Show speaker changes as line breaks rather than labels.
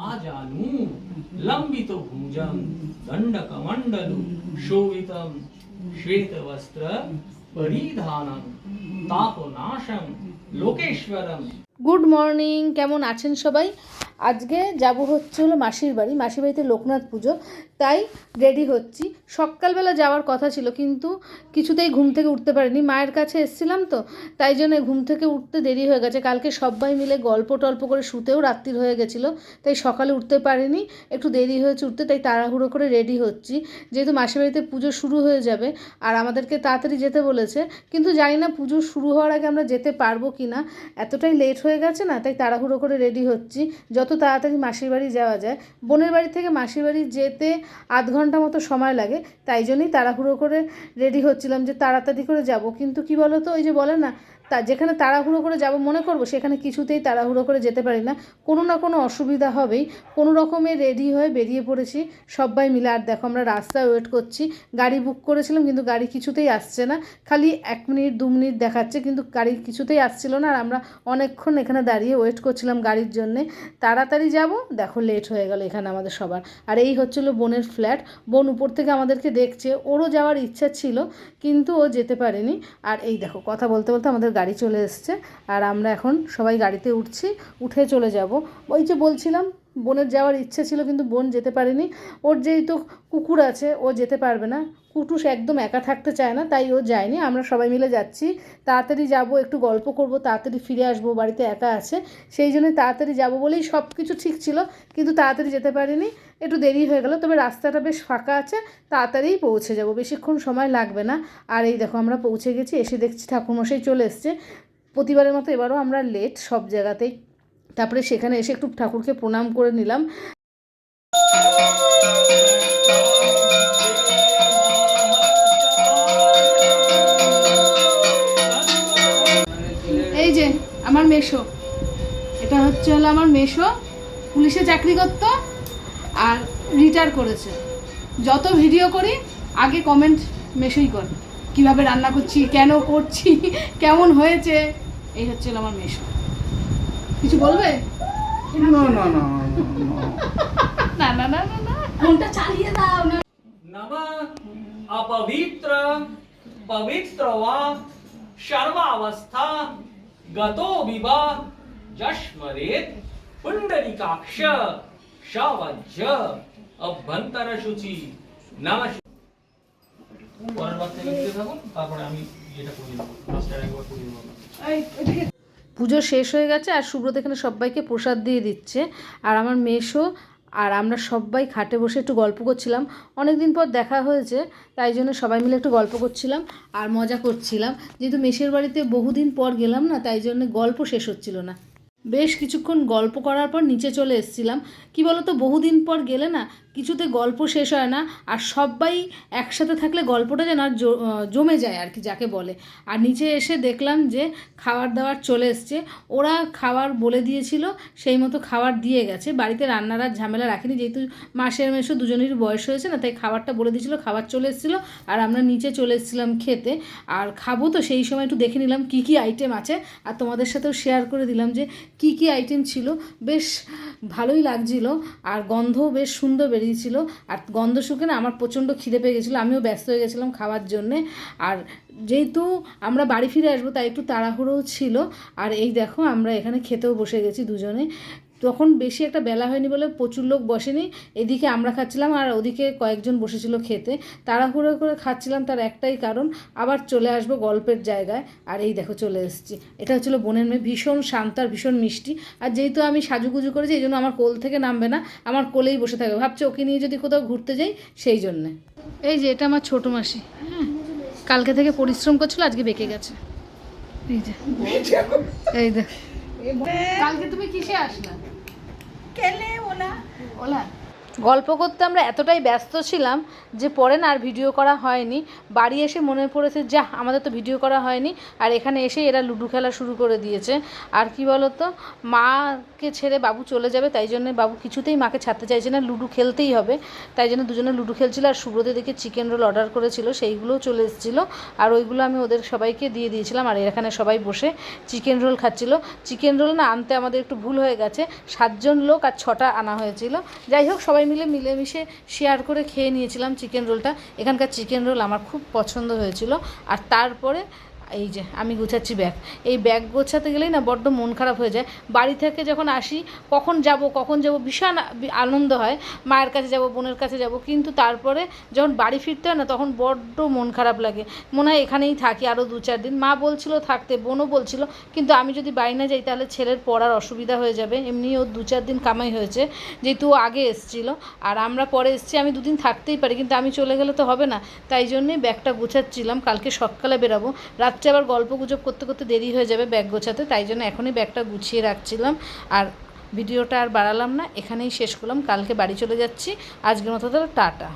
आ जानू लंबित भुजम दंड कमंडलु शोभितम श्वेत वस्त्र परिधानम तापनाशम लोकेश्वरम।
গুড মর্নিং কেমন আছেন সবাই? আজকে যাব হচ্ছে হলো মাসির বাড়ি। মাসির বাড়িতে লোকনাথ পুজো, তাই রেডি হচ্ছি। সকালবেলা যাওয়ার কথা ছিল, কিন্তু কিছুতেই ঘুম থেকে উঠতে পারিনি। মায়ের কাছে এসেছিলাম তো, তাই জন্য ঘুম থেকে উঠতে দেরি হয়ে গেছে। কালকে সবাই মিলে গল্প টল্প করে শুতেও রাত্রির হয়ে গেছিল, তাই সকালে উঠতে পারিনি। একটু দেরি হয়েছে উঠতে, তাই তাড়াহুড়ো করে রেডি হচ্ছি। যেহেতু মাসির বাড়িতে পুজো শুরু হয়ে যাবে, আর আমাদেরকে তাড়াতাড়ি যেতে বলেছে, কিন্তু জানি না পুজো শুরু হওয়ার আগে আমরা যেতে পারব কি না এতটাই লেট হয়ে গেছে না, তাই তাড়াহুড়ো করে রেডি হচ্ছি। যত তাড়াতাড়ি মাসির বাড়ি যাওয়া যায়, বোনের বাড়ি থেকে মাসির বাড়ি যেতে আধ ঘণ্টা মতো সময় লাগে, তাই জন্যই তাড়াহুড়ো করে রেডি হচ্ছিলাম যে তাড়াতাড়ি করে যাব। কিন্তু কি বলো তো ওই যে বলে না তা যেখানে তাড়াহুড়ো করে যাব মনে করব, সেখানে কিছুতেই তাড়াহুড়ো করে যেতে পারি না। কোনো না কোনো অসুবিধা হবেই। কোনো রকমে রেডি হয়ে বেরিয়ে পড়েছি। সবাই মিলে, আর দেখো আমরা রাস্তায় ওয়েট করছি। গাড়ি বুক করেছিলাম, কিন্তু গাড়ি কিছুতেই আসছে না। খালি এক মিনিট দু মিনিট দেখাচ্ছে, কিন্তু গাড়ি কিছুতেই আসছিল না, আর আমরা অনেকক্ষণ এখানে দাঁড়িয়ে ওয়েট করছিলাম গাড়ির জন্যে। তাড়াতাড়ি যাব, দেখো লেট হয়ে গেল এখানে আমাদের সবার। আর এই হচ্ছিল বোনের ফ্ল্যাট বোন উপর থেকে আমাদেরকে দেখছে। ওরও যাওয়ার ইচ্ছা ছিল, কিন্তু ও যেতে পারেনি। আর এই দেখো, কথা বলতে বলতে আমাদের গাড়ি চলে এসছে। আর আমরা এখন সবাই গাড়িতে উঠছি, উঠে চলে যাব। ওই যে বলছিলাম বোনের যাওয়ার ইচ্ছে ছিল কিন্তু বোন যেতে পারেনি। ওর যেহেতু কুকুর আছে, ও যেতে পারবে না। কুটুস একদম একা থাকতে চায় না, তাই ও যায়নি। আমরা সবাই মিলে যাচ্ছি। তাড়াতাড়ি যাব, একটু গল্প করব, তাড়াতাড়ি ফিরে আসব বাড়িতে একা আছে। সেই জন্য তাড়াতাড়ি যাব বলেই সব কিছু ঠিক ছিল, কিন্তু তাড়াতাড়ি যেতে পারিনি। একটু দেরি হয়ে গেল, তবে রাস্তাটা বেশ ফাঁকা আছে। তাড়াতাড়িই পৌঁছে যাব, বেশিক্ষণ সময় লাগবে না। আর এই দেখো, আমরা পৌঁছে গেছি, এসে দেখছি ঠাকুরমশাই চলে এসছে। প্রতিবারের মতো এবারও আমরা লেট সব জায়গাতেই তারপরে সেখানে এসে একটু ঠাকুরকে প্রণাম করে নিলাম। এই যে, আমার মেশো। এটা হচ্ছে হলো আমার মেশো। পুলিশে চাকরি করতো আর রিটায়ার করেছে। যত ভিডিও করি, আগে কমেন্ট মেশোই কর। কীভাবে রান্না করছি, কেন করছি, কেমন হয়েছে? এই হচ্ছে আমার মেশো। কিছু বলবে
না না না না, না।
না না না না না
ফোনটা চালিয়ে দাও না
নম অপবিত্র পবিত্র वा सर्वावस्था गतो विवा जश्मरेत पुंडरीकाक्ष शवज्ज অভ্যন্তর শুচি নাম পরের বার থেকে লিখতে থাকুন তারপরে আমি এটা করে দেবো মাস্টার একবার করে দেবো
পুজো শেষ হয়ে গেছে আর সুব্রত এখানে সবাইকে প্রসাদ দিয়ে দিচ্ছে। আর আমার মেশো আর আমরা সবাই খাটে বসে একটু গল্প করছিলাম। অনেক দিন পর দেখা হয়েছে, তাই জন্য সবাই মিলে একটু গল্প করছিলাম আর মজা করছিলাম। যেহেতু মেশের বাড়িতে বহুদিন পর গেলাম না, তাই জন্য গল্প শেষ হচ্ছিল না। বেশ কিছুক্ষণ গল্প করার পর নিচে চলে এসেছিলাম। কি বলতো, বহুদিন পর গেলে না কিছুতে গল্প শেষ হয় না, আর সবাই একসাথে থাকলে গল্পটা যেন আর জমে যায় আর কি যাকে বলে। আর নিচে এসে দেখলাম যে খাবার দাবার চলে এসছে। ওরা খাবার বলে দিয়েছিল, সেই মতো খাবার দিয়ে গেছে। বাড়িতে রান্নার আর ঝামেলা রাখিনি, যেহেতু মাসের মেশো দুজনের বয়স হয়েছে না, তাই খাবারটা বলে দিয়েছিল, খাবার চলে এসেছিল, আর আমরা নিচে চলে এসেছিলাম খেতে। আর খাব তো, সেই সময় একটু দেখে নিলাম কী কী আইটেম আছে। আর তোমাদের সাথেও শেয়ার করে দিলাম যে কী কী আইটেম ছিল। বেশ ভালোই লাগছিল, আর গন্ধও বেশ সুন্দর বেরিয়েছিল আর গন্ধ শুকে না আমার প্রচণ্ড খিদে পেয়ে গেছিল, আমিও ব্যস্ত হয়ে গেছিলাম খাওয়ার জন্যে। আর যেহেতু আমরা বাড়ি ফিরে আসব, তাই একটু তাড়াহুড়োও ছিল। আর এই দেখো আমরা এখানে খেতেও বসে গেছি দুজনে। তখন বেশি একটা বেলা হয়নি বলে প্রচুর লোক বসেনি। এদিকে আমরা খাচ্ছিলাম আর ওদিকে কয়েকজন বসেছিল খেতে। তাড়াহুড়ো করে খাচ্ছিলাম তার একটাই কারণ আবার চলে আসব গল্পের জায়গায়। আর এই দেখো চলে এসেছি। এটা হচ্ছিল বোনের মেয়ে ভীষণ শান্ত আর ভীষণ মিষ্টি। আর যেহেতু আমি সাজুগুজু করেছি এই জন্য আমার কোল থেকে নামবে না আমার কোলেই বসে থাকবে। ভাবছি ওকে নিয়ে যদি কোথাও ঘুরতে যাই সেই জন্যে। এই যে এটা আমার ছোটো মাসি। হ্যাঁ কালকে থেকে পরিশ্রম করছিল আজকে বেঁকে গেছে। এই যে এই দেখ। কালকে তুমি কিসে আসলা?
Hola.
Hola. গল্প করতে আমরা এতটাই ব্যস্ত ছিলাম যে পরে না আর ভিডিও করা হয়নি। বাড়ি এসে মনে পড়েছে যা আমাদের তো ভিডিও করা হয়নি। আর এখানে এসে এরা লুডো খেলা শুরু করে দিয়েছে। আর কি বলতো, মাকে ছেড়ে বাবু চলে যাবে, তাই জন্য বাবু কিছুতেই মাকে ছাড়তে চাইছে না, লুডো খেলতেই হবে। তাই জন্য দুজনে লুডো খেলছিল আর সুব্রতে দেখে চিকেন রোল অর্ডার করেছিল, সেইগুলোও চলে এসেছিল। আর ওইগুলো আমি ওদের সবাইকে দিয়ে দিয়েছিলাম, আর এখানে সবাই বসে চিকেন রোল খাচ্ছিল। চিকেন রোল না আনতে আমাদের একটু ভুল হয়ে গেছে। সাতজন লোক আর ছটা আনা হয়েছিল। যাই হোক, সবাই মিলে মিলেমিশে শেয়ার করে খেয়ে নিয়েছিলাম চিকেন রোলটা এখানকার চিকেন রোল আমার খুব পছন্দ হয়েছিল। আর তারপরে এই যে, আমি গুছাচ্ছি ব্যাগ এই ব্যাগ গোছাতে গেলেই না বড্ড মন খারাপ হয়ে যায়। বাড়ি থেকে যখন আসি, কখন যাব কখন যাব, ভীষণ আনন্দ হয়। মায়ের কাছে যাব, বোনের কাছে যাব, কিন্তু তারপরে যখন বাড়ি ফিরতে হয় না, তখন বড্ড মন খারাপ লাগে। মনে হয় এখানেই থাকি আরও দু চার দিন। মা বলছিল থাকতে, বোনও বলছিল, কিন্তু আমি যদি বাড়ি না যাই, তাহলে ছেলের পড়ার অসুবিধা হয়ে যাবে। এমনি ওর দু চার দিন কামাই হয়েছে, যেহেতু আগে এসছিল। আর আমরা পরে এসছি, আমি দুদিন থাকতেই পারি, কিন্তু আমি চলে গেলে তো হবে না। তাই জন্যই ব্যাগটা গোছাচ্ছিলাম। কালকে সকালে বেরাবো রাত্রে আবার গল্প গুজব করতে করতে দেরি হয়ে যাবে ব্যাগ গোছাতে, তাই জন্য এখনই ব্যাগটা গুছিয়ে রাখছিলাম। আর ভিডিওটা আর বাড়ালাম না, এখানেই শেষ করলাম। কালকে বাড়ি চলে যাচ্ছি। আজকের মতো তাহলে টাটা।